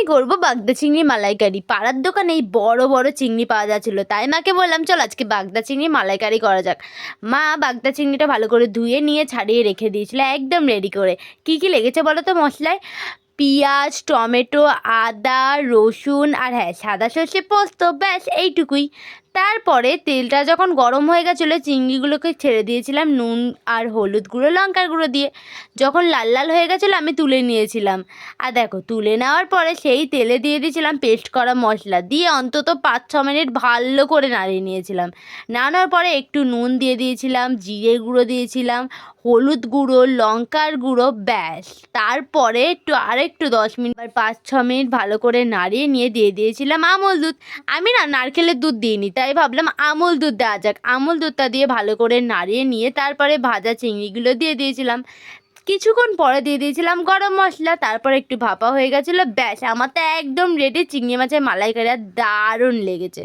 আমি করব বাগদা চিংড়ি মালাইকারি। পাড়ার দোকানে এই বড় বড় চিংড়ি পাওয়া যাচ্ছিল। তাই মাকে বললাম, চল আজকে বাগদা চিংড়ি মালাইকারি করা যাক। মা বাগদা চিংড়িটা ভালো করে ধুয়ে নিয়ে ছাড়িয়ে রেখে দিয়েছিল, একদম রেডি করে। কি কি লেগেছে বলো তো মশলায়? পেঁয়াজ, টমেটো, আদা, রসুন আর হ্যাঁ সাদা সর্ষে পোস্ত, ব্যাস এইটুকুই। তারপরে তেলটা যখন গরম হয়ে গেছিল, চিংড়িগুলোকে ছেড়ে দিয়েছিলাম নুন আর হলুদ গুঁড়ো, লঙ্কার গুঁড়ো দিয়ে। যখন লাল লাল হয়ে গেছিল, আমি তুলে নিয়েছিলাম। আর দেখো, তুলে নেওয়ার পরে সেই তেলে দিয়ে দিয়েছিলাম পেস্ট করা মশলা। দিয়ে অন্তত পাঁচ ছ মিনিট ভালো করে নাড়িয়ে নিয়েছিলাম। নাড়ানোর পরে একটু নুন দিয়ে দিয়েছিলাম, জিরে গুঁড়ো দিয়েছিলাম, হলুদ গুঁড়ো, লঙ্কার গুঁড়ো, ব্যাস। তারপরে একটু আরেকটু দশ মিনিট আর পাঁচ, ছ মিনিট ভালো করে নাড়িয়ে নিয়ে দিয়ে দিয়েছিলাম আমল দুধ। আমি না নারকেলের দুধ দিইনি, তাই ভাবলাম আমল দুধ দেওয়া যাক। আমল দুধটা দিয়ে ভালো করে নাড়িয়ে নিয়ে তারপরে ভাজা চিংড়িগুলো দিয়ে দিয়েছিলাম। কিছুক্ষণ পরে দিয়ে দিয়েছিলাম গরম মশলা, তারপর একটু ভাপা হয়ে গেছিল, ব্যাস, আমার তো একদম রেডি চিংড়ি মাছের মালাইকারি দারুণ লেগেছে।